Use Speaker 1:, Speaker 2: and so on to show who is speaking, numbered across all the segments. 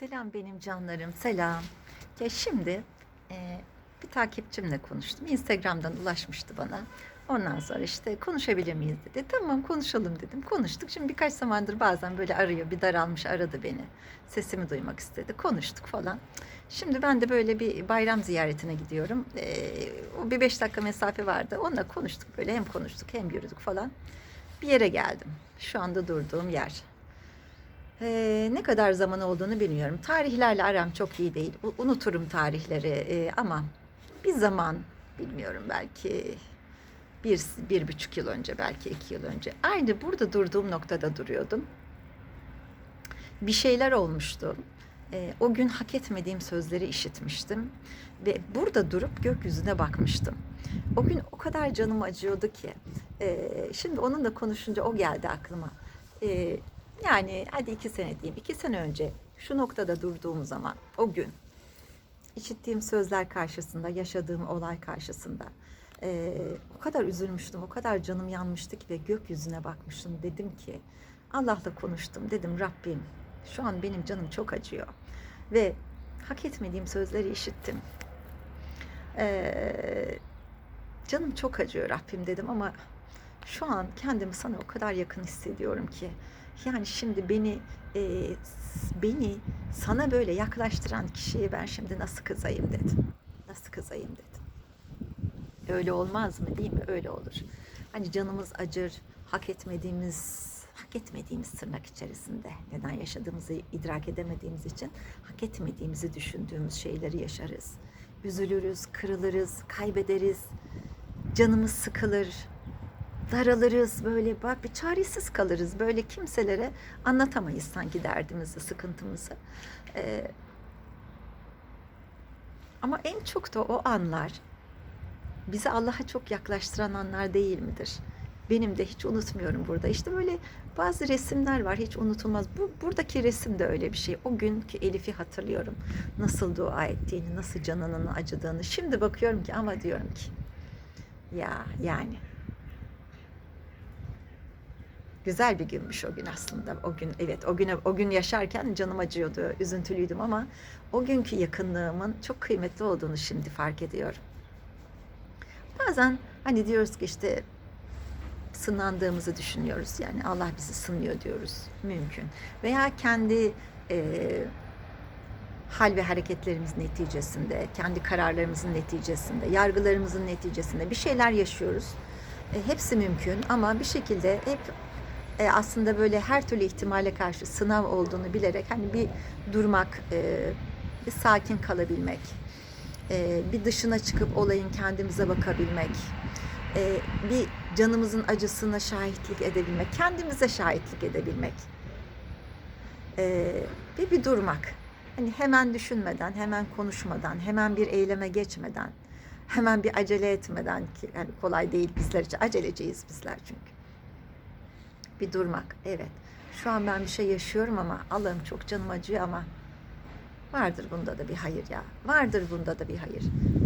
Speaker 1: Selam benim canlarım, selam. Ya şimdi e, bir takipçimle konuştum. Instagram'dan ulaşmıştı bana. Ondan sonra işte konuşabilir miyiz dedi. Tamam konuşalım dedim. Konuştuk. Şimdi birkaç zamandır bazen böyle arıyor. Bir daralmış aradı beni. Sesimi duymak istedi. Konuştuk falan. Şimdi ben de böyle bir bayram ziyaretine gidiyorum. E, o bir beş dakika mesafe vardı. Onunla konuştuk böyle. Hem konuştuk hem yürüdük falan. Bir yere geldim. Şu anda durduğum yer. Ee, ne kadar zaman olduğunu bilmiyorum. Tarihlerle aram çok iyi değil. U- unuturum tarihleri Ee, ama bir zaman bilmiyorum belki bir, bir buçuk yıl önce belki iki yıl önce. Aynı burada durduğum noktada duruyordum. Bir şeyler olmuştu. Ee, o gün hak etmediğim sözleri işitmiştim. Ve burada durup gökyüzüne bakmıştım. O gün o kadar canım acıyordu ki. Ee, şimdi onunla konuşunca o geldi aklıma. Ee, yani hadi iki sene diyeyim. iki sene önce şu noktada durduğum zaman o gün işittiğim sözler karşısında, yaşadığım olay karşısında eee, o kadar üzülmüştüm, o kadar canım yanmıştı ki ve gökyüzüne bakmıştım. Dedim ki Allah'la konuştum. Dedim Rabbim şu an benim canım çok acıyor ve hak etmediğim sözleri işittim. Eee, canım çok acıyor Rabbim dedim ama şu an kendimi sana o kadar yakın hissediyorum ki yani şimdi beni e, beni sana böyle yaklaştıran kişiye ben şimdi nasıl kızayım dedim. Nasıl kızayım dedim. Öyle olmaz mı değil mi? Öyle olur. Hani canımız acır, hak etmediğimiz hak etmediğimiz tırnak içerisinde neden yaşadığımızı idrak edemediğimiz için hak etmediğimizi düşündüğümüz şeyleri yaşarız. Üzülürüz, kırılırız, kaybederiz. Canımız sıkılır, daralırız böyle bak bir çaresiz kalırız böyle kimselere anlatamayız sanki derdimizi sıkıntımızı Ee, ama en çok da o anlar bizi Allah'a çok yaklaştıran anlar değil midir? Benim de hiç unutmuyorum burada. İşte böyle bazı resimler var hiç unutulmaz. Bu buradaki resim de öyle bir şey. O günkü Elif'i hatırlıyorum. Nasıl dua ettiğini, nasıl canının acıdığını. Şimdi bakıyorum ki ama diyorum ki ya yani güzel bir günmüş o gün aslında. O gün evet o güne o gün yaşarken canım acıyordu, üzüntülüydüm ama o günkü yakınlığımın çok kıymetli olduğunu şimdi fark ediyorum. Bazen hani diyoruz ki işte sınandığımızı düşünüyoruz. Yani Allah bizi sınıyor diyoruz. Mümkün. Veya kendi e, hal ve hareketlerimiz neticesinde, kendi kararlarımızın neticesinde, yargılarımızın neticesinde bir şeyler yaşıyoruz. E, hepsi mümkün ama bir şekilde hep e, aslında böyle her türlü ihtimale karşı sınav olduğunu bilerek hani bir durmak, e, bir sakin kalabilmek, e, bir dışına çıkıp olayın kendimize bakabilmek, e, bir canımızın acısına şahitlik edebilmek, kendimize şahitlik edebilmek e, ve bir durmak. Hani hemen düşünmeden, hemen konuşmadan, hemen bir eyleme geçmeden, hemen bir acele etmeden ki yani kolay değil bizler için aceleciyiz bizler çünkü. Bir durmak. Evet. Şu an ben bir şey yaşıyorum ama Allah'ım çok canım acıyor ama vardır bunda da bir hayır ya. Vardır bunda da bir hayır.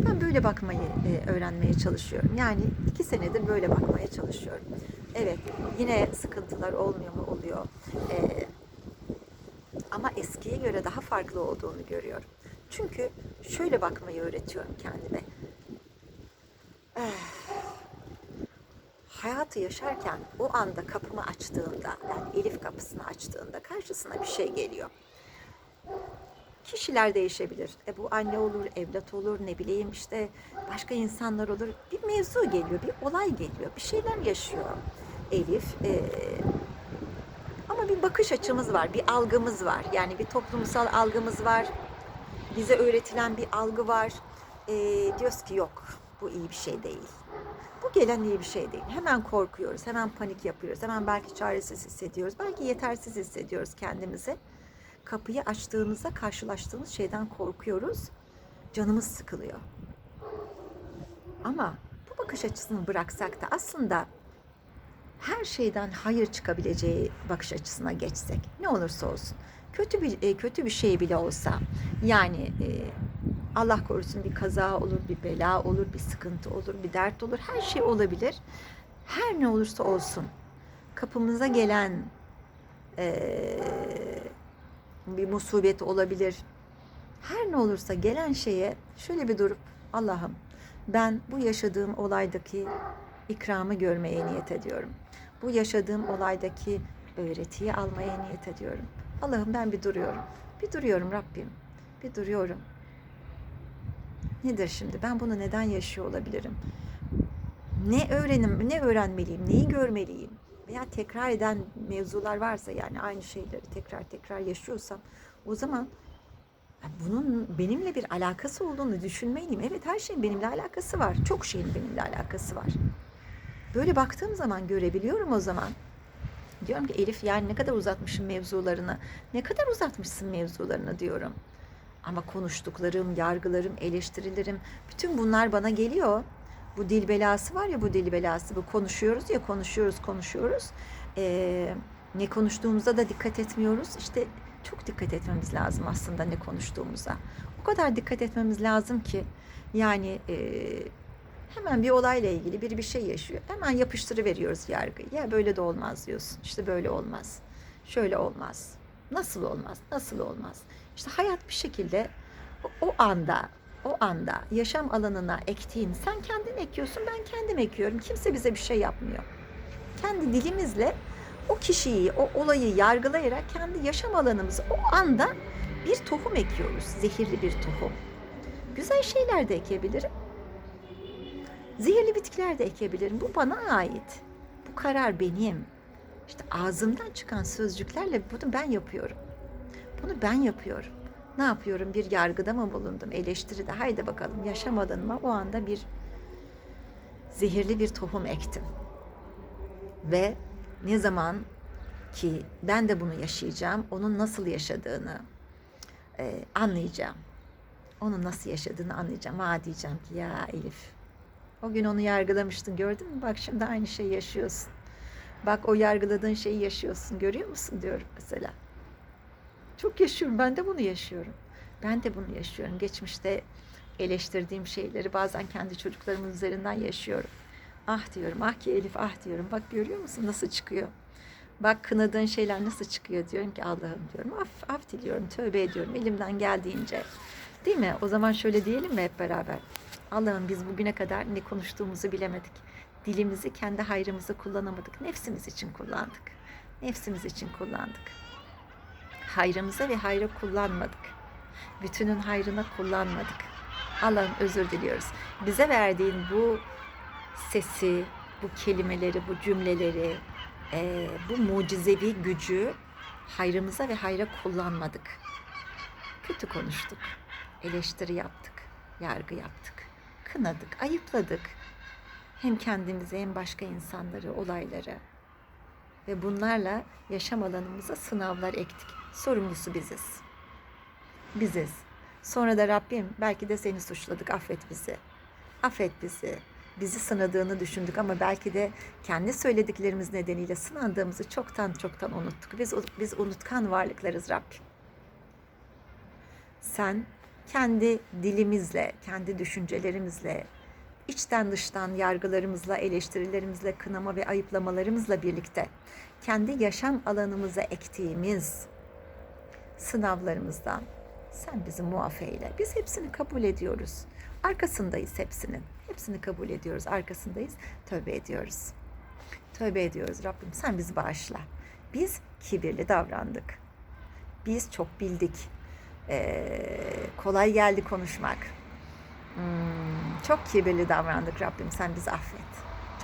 Speaker 1: Ben böyle bakmayı e, öğrenmeye çalışıyorum. Yani iki senedir böyle bakmaya çalışıyorum. Evet. Yine sıkıntılar olmuyor mu? Oluyor. E, ama eskiye göre daha farklı olduğunu görüyorum. Çünkü şöyle bakmayı öğretiyorum kendime. Eh, hayatı yaşarken o anda kapımı açtığında, yani Elif kapısını açtığında karşısına bir şey geliyor. Kişiler değişebilir. E bu anne olur, evlat olur, ne bileyim işte başka insanlar olur. Bir mevzu geliyor, bir olay geliyor, bir şeyler yaşıyor Elif. E, ama bir bakış açımız var, bir algımız var. Yani bir toplumsal algımız var. Bize öğretilen bir algı var. E, diyoruz ki yok, bu iyi bir şey değil. Bu gelen iyi bir şey değil. Hemen korkuyoruz, hemen panik yapıyoruz, hemen belki çaresiz hissediyoruz, belki yetersiz hissediyoruz kendimizi. Kapıyı açtığımızda karşılaştığımız şeyden korkuyoruz, canımız sıkılıyor. Ama bu bakış açısını bıraksak da aslında her şeyden hayır çıkabileceği bakış açısına geçsek ne olursa olsun kötü bir e, kötü bir şey bile olsa yani e, Allah korusun bir kaza olur, bir bela olur, bir sıkıntı olur, bir dert olur, her şey olabilir. Her ne olursa olsun kapımıza gelen e, bir musibet olabilir. Her ne olursa gelen şeye şöyle bir durup Allah'ım ben bu yaşadığım olaydaki ikramı görmeye niyet ediyorum. Bu yaşadığım olaydaki öğretiyi almaya niyet ediyorum. Allah'ım ben bir duruyorum. Bir duruyorum Rabbim. Bir duruyorum. Nedir şimdi? Ben bunu neden yaşıyor olabilirim? Ne öğrenim, ne öğrenmeliyim, neyi görmeliyim? Veya tekrar eden mevzular varsa yani aynı şeyleri tekrar tekrar yaşıyorsam o zaman bunun benimle bir alakası olduğunu düşünmeliyim. Evet her şeyin benimle alakası var. Çok şeyin benimle alakası var. Böyle baktığım zaman görebiliyorum o zaman. Diyorum ki Elif yani ne kadar uzatmışsın mevzularını. Ne kadar uzatmışsın mevzularını diyorum. Ama konuştuklarım, yargılarım, eleştirilerim bütün bunlar bana geliyor. Bu dil belası var ya bu dil belası. Bu konuşuyoruz ya konuşuyoruz konuşuyoruz. Ee, ne konuştuğumuza da dikkat etmiyoruz. İşte çok dikkat etmemiz lazım aslında ne konuştuğumuza. O kadar dikkat etmemiz lazım ki yani e, hemen bir olayla ilgili biri bir şey yaşıyor. Hemen yapıştırıveriyoruz yargıyı. Ya böyle de olmaz diyorsun. İşte böyle olmaz. Şöyle olmaz. Nasıl olmaz? Nasıl olmaz? İşte hayat bir şekilde o, anda o anda yaşam alanına ektiğin sen kendin ekiyorsun ben kendim ekiyorum. Kimse bize bir şey yapmıyor. Kendi dilimizle o kişiyi, o olayı yargılayarak kendi yaşam alanımızı o anda bir tohum ekiyoruz. Zehirli bir tohum. Güzel şeyler de ekebilirim. Zehirli bitkiler de ekebilirim. Bu bana ait. Bu karar benim. İşte ağzımdan çıkan sözcüklerle bunu ben yapıyorum. Bunu ben yapıyorum. Ne yapıyorum? Bir yargıda mı bulundum? Eleştiride. Haydi bakalım yaşam alanıma o anda bir zehirli bir tohum ektim. Ve ne zaman ki ben de bunu yaşayacağım, onun nasıl yaşadığını e, anlayacağım. Onun nasıl yaşadığını anlayacağım. Ha diyeceğim ki ya Elif, o gün onu yargılamıştın gördün mü? Bak şimdi aynı şeyi yaşıyorsun. Bak o yargıladığın şeyi yaşıyorsun. Görüyor musun diyorum mesela. Çok yaşıyorum. Ben de bunu yaşıyorum. Ben de bunu yaşıyorum. Geçmişte eleştirdiğim şeyleri bazen kendi çocuklarımın üzerinden yaşıyorum. Ah diyorum, ah ki Elif ah diyorum. Bak görüyor musun nasıl çıkıyor? Bak kınadığın şeyler nasıl çıkıyor diyorum ki Allah'ım diyorum. Af, af diliyorum, tövbe ediyorum elimden geldiğince. Değil mi? O zaman şöyle diyelim mi hep beraber? Allah'ım biz bugüne kadar ne konuştuğumuzu bilemedik. Dilimizi kendi hayrımıza kullanamadık. Nefsimiz için kullandık. Nefsimiz için kullandık. Hayrımıza ve hayra kullanmadık. Bütünün hayrına kullanmadık. Allah'ım özür diliyoruz. Bize verdiğin bu sesi, bu kelimeleri, bu cümleleri, e, bu mucizevi gücü hayrımıza ve hayra kullanmadık. Kötü konuştuk, eleştiri yaptık, yargı yaptık, kınadık, ayıpladık. Hem kendimizi hem başka insanları, olayları ve bunlarla yaşam alanımıza sınavlar ektik. Sorumlusu biziz. Biziz. Sonra da Rabbim belki de seni suçladık, affet bizi. Affet bizi bizi sınadığını düşündük ama belki de kendi söylediklerimiz nedeniyle sınandığımızı çoktan çoktan unuttuk. Biz biz unutkan varlıklarız Rabbim. Sen kendi dilimizle, kendi düşüncelerimizle, içten dıştan yargılarımızla, eleştirilerimizle, kınama ve ayıplamalarımızla birlikte kendi yaşam alanımıza ektiğimiz sınavlarımızdan sen bizi muaf eyle. Biz hepsini kabul ediyoruz. Arkasındayız hepsinin. Hepsini kabul ediyoruz. Arkasındayız. Tövbe ediyoruz. Tövbe ediyoruz Rabbim. Sen bizi bağışla. Biz kibirli davrandık. Biz çok bildik. Ee, kolay geldi konuşmak. Hmm, çok kibirli davrandık Rabbim. Sen bizi affet.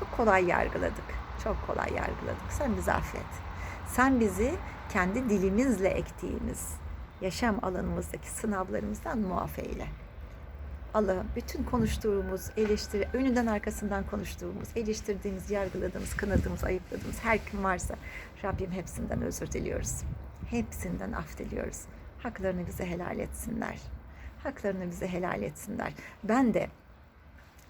Speaker 1: Çok kolay yargıladık. Çok kolay yargıladık. Sen bizi affet. Sen bizi kendi dilimizle ektiğimiz yaşam alanımızdaki sınavlarımızdan muaf eyle. Allah'ım bütün konuştuğumuz, eleştiri, önünden arkasından konuştuğumuz, eleştirdiğimiz, yargıladığımız, kınadığımız, ayıpladığımız her kim varsa Rabbim hepsinden özür diliyoruz. Hepsinden af diliyoruz. Haklarını bize helal etsinler. Haklarını bize helal etsinler. Ben de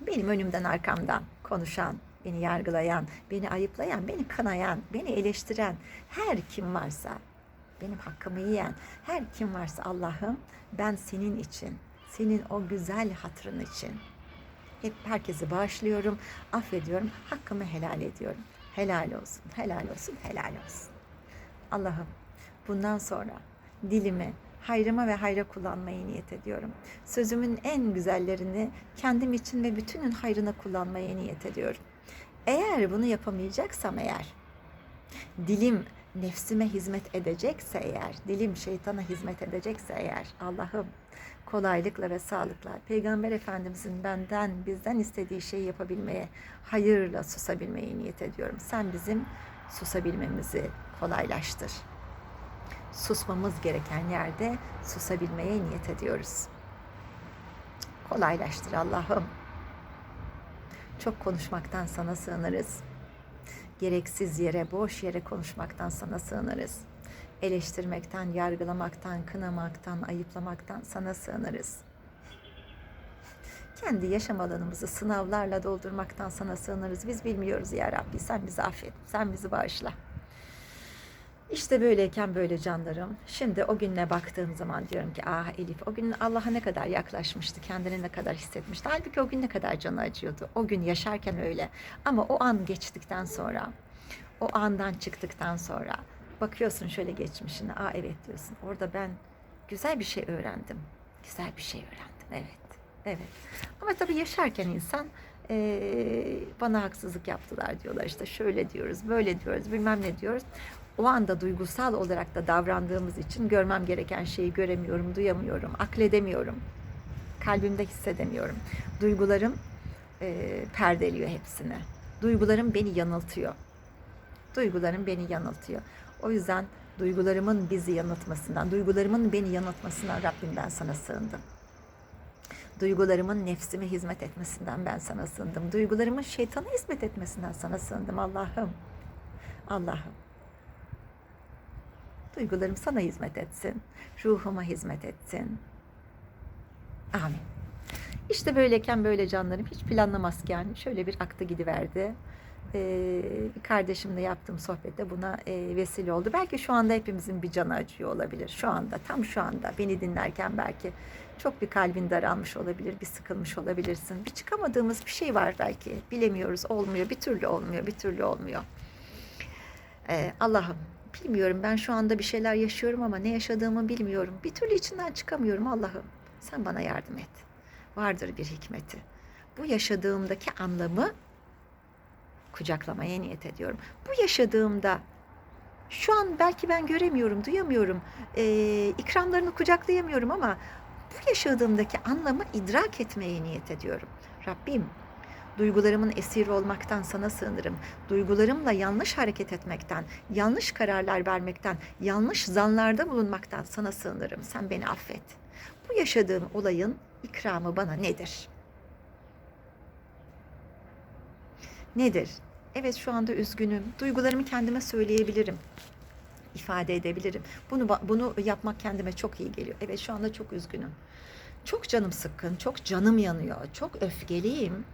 Speaker 1: benim önümden arkamdan konuşan, beni yargılayan, beni ayıplayan, beni kanayan, beni eleştiren her kim varsa, benim hakkımı yiyen her kim varsa Allah'ım ben senin için senin o güzel hatırın için. Hep herkesi bağışlıyorum, affediyorum, hakkımı helal ediyorum. Helal olsun, helal olsun, helal olsun. Allah'ım bundan sonra dilimi hayrıma ve hayra kullanmayı niyet ediyorum. Sözümün en güzellerini kendim için ve bütünün hayrına kullanmaya niyet ediyorum. Eğer bunu yapamayacaksam eğer, dilim nefsime hizmet edecekse eğer, dilim şeytana hizmet edecekse eğer, Allah'ım kolaylıkla ve sağlıkla Peygamber Efendimizin benden, bizden istediği şeyi yapabilmeye, hayırla susabilmeyi niyet ediyorum. Sen bizim susabilmemizi kolaylaştır. Susmamız gereken yerde susabilmeye niyet ediyoruz. Kolaylaştır Allah'ım. Çok konuşmaktan sana sığınırız. Gereksiz yere, boş yere konuşmaktan sana sığınırız. Eleştirmekten, yargılamaktan, kınamaktan, ayıplamaktan sana sığınırız. Kendi yaşam alanımızı sınavlarla doldurmaktan sana sığınırız. Biz bilmiyoruz ya Rabbi. Sen bizi affet. Sen bizi bağışla. İşte böyleyken böyle canlarım. Şimdi o gününe baktığım zaman diyorum ki ah Elif o gün Allah'a ne kadar yaklaşmıştı, kendini ne kadar hissetmişti. Halbuki o gün ne kadar canı acıyordu. O gün yaşarken öyle. Ama o an geçtikten sonra, o andan çıktıktan sonra bakıyorsun şöyle geçmişine. Aa evet diyorsun. Orada ben güzel bir şey öğrendim. Güzel bir şey öğrendim. Evet. Evet. Ama tabii yaşarken insan eee, bana haksızlık yaptılar diyorlar. İşte şöyle diyoruz, böyle diyoruz, bilmem ne diyoruz. O anda duygusal olarak da davrandığımız için görmem gereken şeyi göremiyorum, duyamıyorum, akledemiyorum. Kalbimde hissedemiyorum. Duygularım eee, perdeliyor hepsini. Duygularım beni yanıltıyor. Duygularım beni yanıltıyor. O yüzden duygularımın bizi yanıltmasından, duygularımın beni yanıltmasından Rabbimden sana sığındım. Duygularımın nefsime hizmet etmesinden ben sana sığındım. Duygularımın şeytana hizmet etmesinden sana sığındım Allah'ım. Allah'ım. Duygularım sana hizmet etsin. Ruhuma hizmet etsin. Amin. İşte böyleyken böyle canlarım hiç planlamazken şöyle bir aktı gidiverdi. Ee, bir kardeşimle yaptığım sohbette buna e, vesile oldu. Belki şu anda hepimizin bir canı acıyor olabilir. Şu anda, tam şu anda beni dinlerken belki çok bir kalbin daralmış olabilir, bir sıkılmış olabilirsin. Bir çıkamadığımız bir şey var belki. Bilemiyoruz, olmuyor, bir türlü olmuyor, bir türlü olmuyor. Ee, Allah'ım bilmiyorum ben şu anda bir şeyler yaşıyorum ama ne yaşadığımı bilmiyorum. Bir türlü içinden çıkamıyorum Allah'ım. Sen bana yardım et. Vardır bir hikmeti. Bu yaşadığımdaki anlamı kucaklamaya niyet ediyorum. Bu yaşadığımda şu an belki ben göremiyorum, duyamıyorum, ee, ikramlarını kucaklayamıyorum ama bu yaşadığımdaki anlamı idrak etmeye niyet ediyorum. Rabbim Duygularımın esiri olmaktan sana sığınırım. Duygularımla yanlış hareket etmekten, yanlış kararlar vermekten, yanlış zanlarda bulunmaktan sana sığınırım. Sen beni affet. Bu yaşadığım olayın ikramı bana nedir? Nedir? Evet şu anda üzgünüm. Duygularımı kendime söyleyebilirim. ifade edebilirim. Bunu bunu yapmak kendime çok iyi geliyor. Evet şu anda çok üzgünüm. Çok canım sıkkın, çok canım yanıyor, çok öfkeliyim.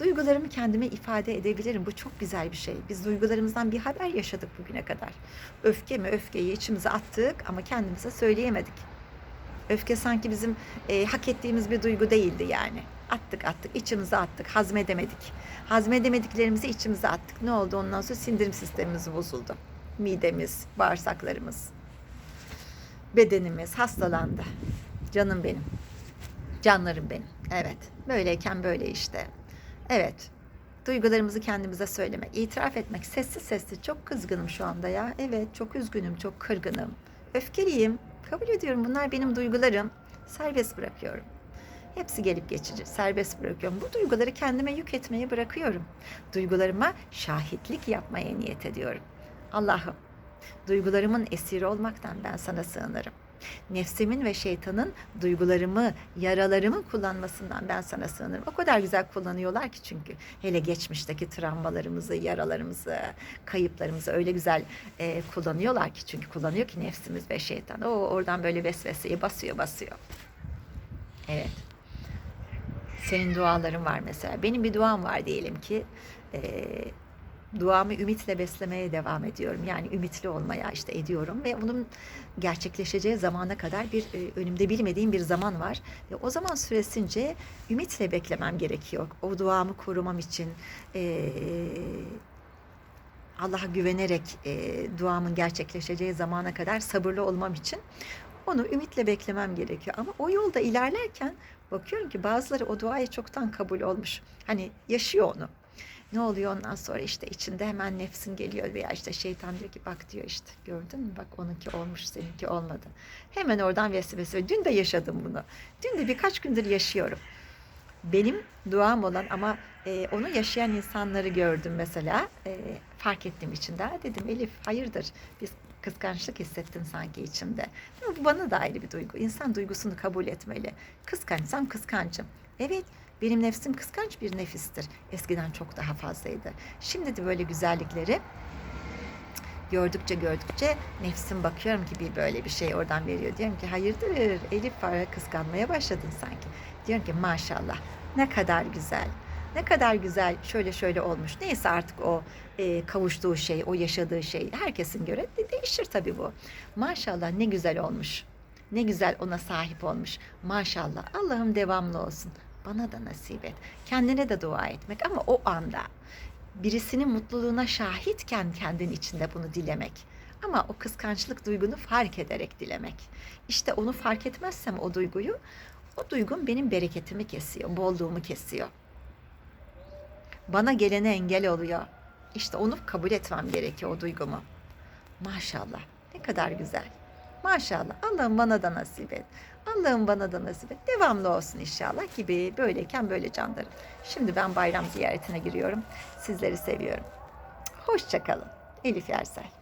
Speaker 1: Duygularımı kendime ifade edebilirim. Bu çok güzel bir şey. Biz duygularımızdan bir haber yaşadık bugüne kadar. Öfke mi öfkeyi içimize attık ama kendimize söyleyemedik. Öfke sanki bizim e, hak ettiğimiz bir duygu değildi yani. Attık attık içimize attık hazmedemedik. Hazmedemediklerimizi içimize attık. Ne oldu ondan sonra sindirim sistemimiz bozuldu. Midemiz, bağırsaklarımız, bedenimiz hastalandı. Canım benim. Canlarım benim. Evet. Böyleyken böyle işte. Evet. Duygularımızı kendimize söylemek, itiraf etmek, sessiz sessiz çok kızgınım şu anda ya. Evet, çok üzgünüm, çok kırgınım. Öfkeliyim. Kabul ediyorum bunlar benim duygularım. Serbest bırakıyorum. Hepsi gelip geçici. Serbest bırakıyorum. Bu duyguları kendime yük etmeyi bırakıyorum. Duygularıma şahitlik yapmaya niyet ediyorum. Allah'ım, duygularımın esiri olmaktan ben sana sığınırım. Nefsimin ve şeytanın duygularımı, yaralarımı kullanmasından ben sana sığınırım. O kadar güzel kullanıyorlar ki çünkü. Hele geçmişteki travmalarımızı, yaralarımızı, kayıplarımızı öyle güzel e, kullanıyorlar ki. Çünkü kullanıyor ki nefsimiz ve şeytan. O oradan böyle vesveseyi basıyor, basıyor. Evet. Senin duaların var mesela. Benim bir duam var diyelim ki. Eee duamı ümitle beslemeye devam ediyorum. Yani ümitli olmaya işte ediyorum ve bunun gerçekleşeceği zamana kadar bir e, önümde bilmediğim bir zaman var. Ve o zaman süresince ümitle beklemem gerekiyor. O duamı korumam için, e, Allah'a güvenerek e, duamın gerçekleşeceği zamana kadar sabırlı olmam için onu ümitle beklemem gerekiyor. Ama o yolda ilerlerken bakıyorum ki bazıları o duayı çoktan kabul olmuş. Hani yaşıyor onu. Ne oluyor ondan sonra işte içinde hemen nefsin geliyor veya işte şeytan diyor ki bak diyor işte gördün mü bak onunki olmuş seninki olmadı. Hemen oradan vesvese. Dün de yaşadım bunu. Dün de birkaç gündür yaşıyorum. Benim duam olan ama e, onu yaşayan insanları gördüm mesela. E, fark ettim içinde. Dedim Elif hayırdır biz kıskançlık hissettim sanki içimde. Bu bana da ayrı bir duygu. İnsan duygusunu kabul etmeli. Kıskançsam kıskancım. Evet benim nefsim kıskanç bir nefistir. Eskiden çok daha fazlaydı. Şimdi de böyle güzellikleri gördükçe gördükçe nefsim bakıyorum ki bir böyle bir şey oradan veriyor. Diyorum ki hayırdır Elif var kıskanmaya başladın sanki. Diyorum ki maşallah ne kadar güzel. Ne kadar güzel şöyle şöyle olmuş. Neyse artık o e, kavuştuğu şey, o yaşadığı şey herkesin göre de değişir tabii bu. Maşallah ne güzel olmuş. Ne güzel ona sahip olmuş. Maşallah Allah'ım devamlı olsun. Bana da nasip et. Kendine de dua etmek ama o anda birisinin mutluluğuna şahitken kendin içinde bunu dilemek. Ama o kıskançlık duygunu fark ederek dilemek. İşte onu fark etmezsem o duyguyu, o duygum benim bereketimi kesiyor, bolluğumu kesiyor. Bana gelene engel oluyor. İşte onu kabul etmem gerekiyor o duygumu. Maşallah ne kadar güzel. Maşallah Allah'ım bana da nasip et. Allah'ım bana da nasip et. Devamlı olsun inşallah gibi böyleyken böyle canlarım. Şimdi ben bayram ziyaretine giriyorum. Sizleri seviyorum. Hoşçakalın. Elif Yersel.